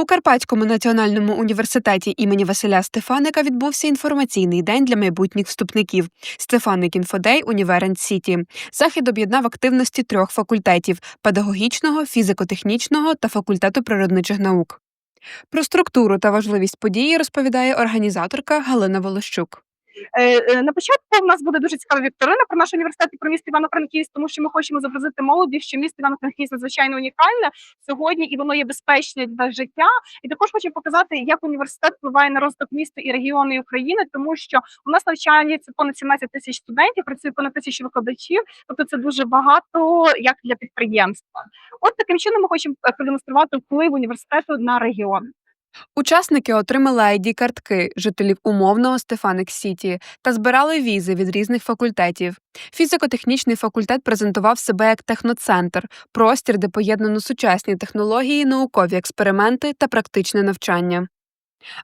У Карпатському національному університеті імені Василя Стефаника відбувся інформаційний день для майбутніх вступників Стефаник Інфодей Універен Сіті. Захід об'єднав активності трьох факультетів педагогічного, фізико-технічного та факультету природничих наук. Про структуру та важливість події розповідає організаторка Галина Волощук. Е, е, На початку в нас буде дуже цікава вікторина про наш університет і про місто Івано-Франківськ, тому що ми хочемо зобразити молоді, що місто Івано-Франківськ надзвичайно унікальне сьогодні, і воно є безпечне для життя. І також хочемо показати, як університет впливає на розвиток міста і регіону і України, тому що у нас навчається понад 17 тисяч студентів, працює понад тисячу викладачів. Тобто це дуже багато як для підприємства. От таким чином ми хочемо продемонструвати вплив університету на регіон. Учасники отримали id картки жителів умовного Стефаник Сіті та збирали візи від різних факультетів. Фізико-технічний факультет презентував себе як техноцентр, простір, де поєднано сучасні технології, наукові експерименти та практичне навчання.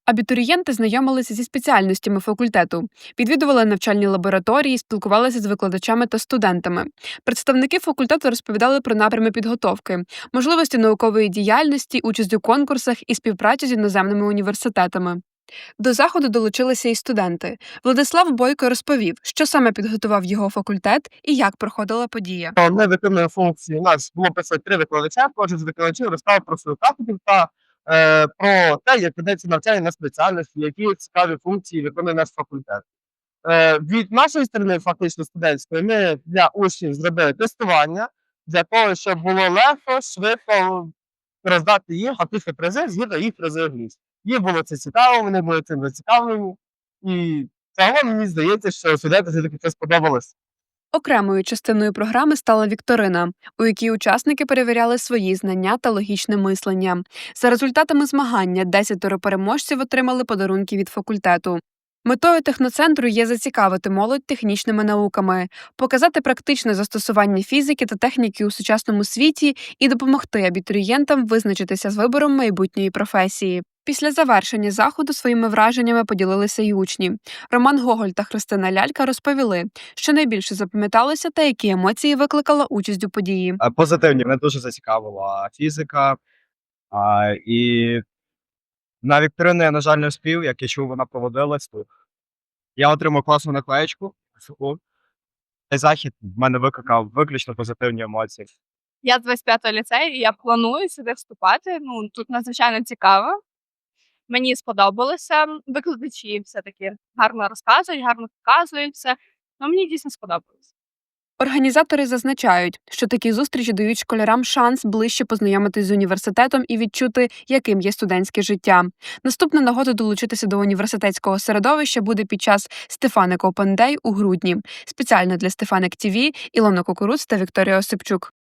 Абітурієнти знайомилися зі спеціальностями факультету, відвідували навчальні лабораторії, спілкувалися з викладачами та студентами. Представники факультету розповідали про напрями підготовки, можливості наукової діяльності, участь у конкурсах і співпрацю з іноземними університетами. До заходу долучилися і студенти. Владислав Бойко розповів, що саме підготував його факультет і як проходила подія. Ми виконуємо функції. У нас було працювати три викладача. Кожен з викладачів розказав про свою кафедру та е, про те, як ведеться навчання на спеціальності, які цікаві функції виконує наш факультет. Е, від нашої сторони, фактично студентської, ми для учнів зробили тестування для того, щоб було легко, швидко роздати їм фактично призи згідно їх призових місць. Їм було це цікаво, вони були цим зацікавлені. І загалом мені здається, що студентам все-таки це сподобалось. Окремою частиною програми стала вікторина, у якій учасники перевіряли свої знання та логічне мислення. За результатами змагання десятеро переможців отримали подарунки від факультету. Метою техноцентру є зацікавити молодь технічними науками, показати практичне застосування фізики та техніки у сучасному світі і допомогти абітурієнтам визначитися з вибором майбутньої професії. Після завершення заходу своїми враженнями поділилися й учні. Роман Гоголь та Христина Лялька розповіли, що найбільше запам'яталося та які емоції викликала участь у події. Позитивні, мене дуже зацікавила фізика. А, і на вікторину я, на жаль, не вспів, як я чув, вона проводилась тут. Я отримав класну наклеєчку. Цей захід в мене викликав виключно позитивні емоції. Я з 25-го ліцею, і я планую сюди вступати. Ну тут надзвичайно цікаво. Мені сподобалося. Викладачі все-таки гарно розказують, гарно показують все. Ну, мені дійсно сподобалось. Організатори зазначають, що такі зустрічі дають школярам шанс ближче познайомитись з університетом і відчути, яким є студентське життя. Наступна нагода долучитися до університетського середовища буде під час Стефаник Day у грудні. Спеціально для Стефаник ТІВІ Ілона Кукуруц та Вікторія Осипчук.